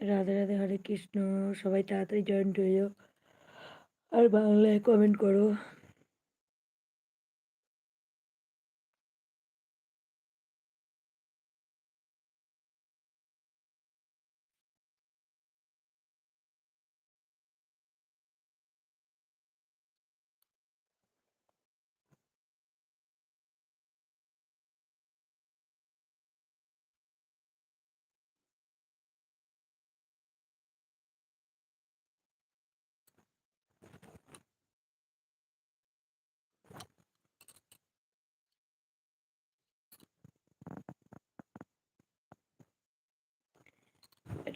রাধে রাধে হরে কৃষ্ণ। সবাই তাড়াতাড়ি জয়েন্ট হয়ে যাও। আর বাংলায় কমেন্ট করো।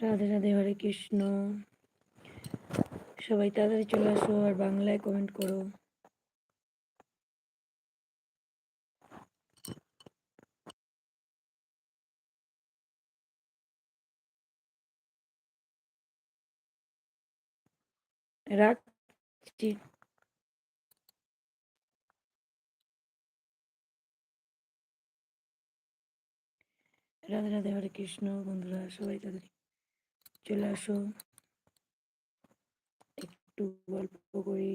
রাধে রাধে হরে কৃষ্ণ। সবাই তাড়াতাড়ি চলে আসো, আর বাংলায় কমেন্ট করো। রাখছি। রাধে রাধে হরে কৃষ্ণ বন্ধুরা, সবাই তাড়াতাড়ি চলে আসো। একটু গল্প করি।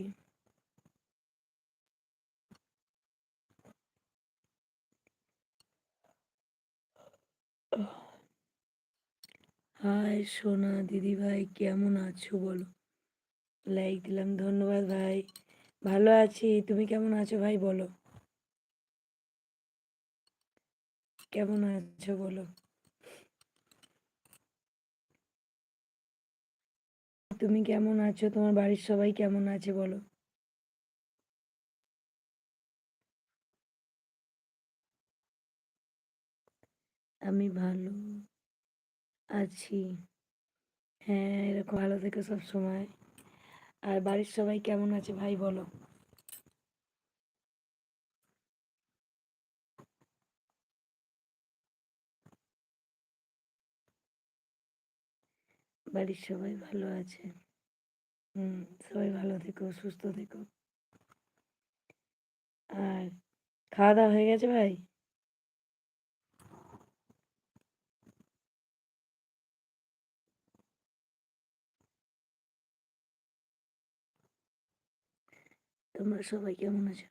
হাই সোনা দিদি ভাই, কেমন আছো বলো? লাইক দিলাম, ধন্যবাদ ভাই। ভালো আছি, তুমি কেমন আছো ভাই বলো? কেমন আছো বলো? তুমি কেমন আছো? তোমার বাড়ির সবাই কেমন আছে বলো? আমি ভালো আছি। হ্যাঁ এরকম ভালো থেকে সব সময় আর বাড়ির সবাই কেমন আছে ভাই বলো? বাড়ির সবাই ভালো আছে। হুম, সবাই ভালো থেকো, সুস্থ থেকো। আর খাওয়া দাওয়া হয়ে গেছে ভাই? তোমরা সবাই কেমন আছো?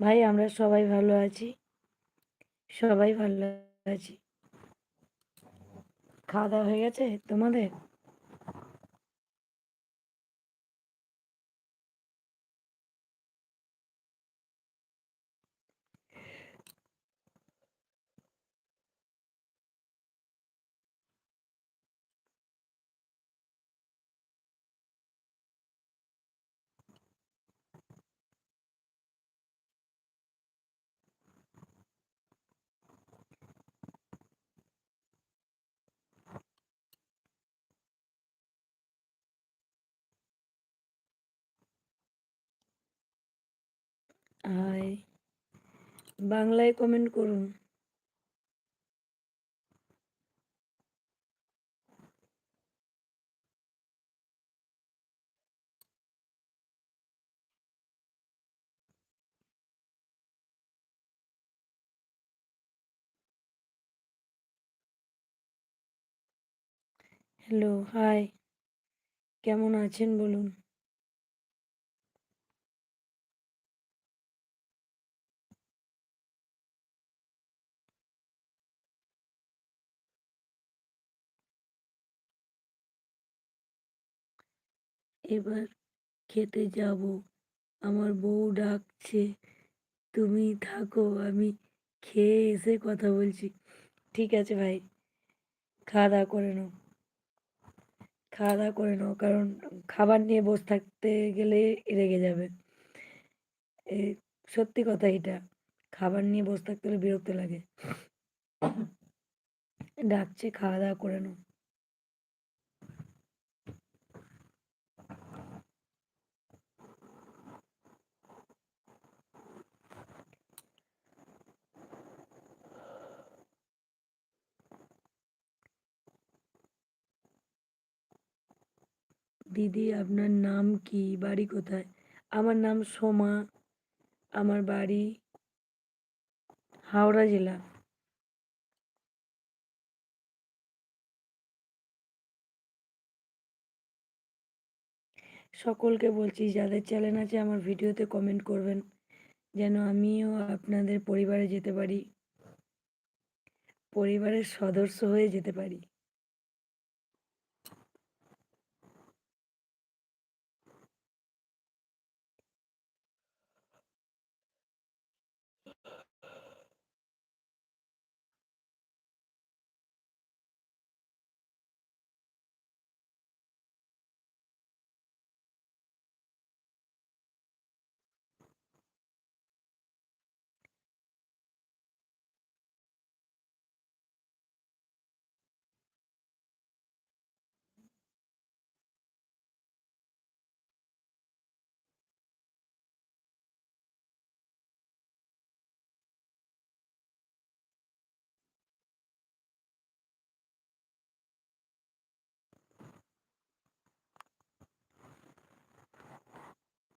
ভাই, আমরা সবাই ভালো আছি। সবাই ভালো আছি। খাওয়া দাওয়া হয়ে গেছে তোমাদের? হাই বাংলায় কমেন্ট করুন। হ্যালো হাই কেমন আছেন বলুন? এবার খেতে যাব। আমার বউ ডাকছে, তুমি থাকো, আমি খেয়ে এসে কথা বলছি। ঠিক আছে ভাই, খাওয়া দাওয়া করে নাও। খাওয়া দাওয়া করে নাও, কারণ খাবার নিয়ে বসে থাকতে গেলে রেগে যাবে। সত্যি কথা এটা। খাবার নিয়ে বসে থাকতে হলে বিরক্ত লাগে। ডাকছে, খাওয়া দাওয়া করে নাও। দিদি, আপনার নাম কি? বাড়ি কোথায়? আমার নাম সোমা। আমার বাড়ি হাওড়া জেলা। সকলকে বলছি, যাদের চ্যানেল আছে আমার ভিডিওতে কমেন্ট করবেন, যেন আমিও আপনাদের পরিবারে যেতে পারি, পরিবারের সদস্য হয়ে যেতে পারি।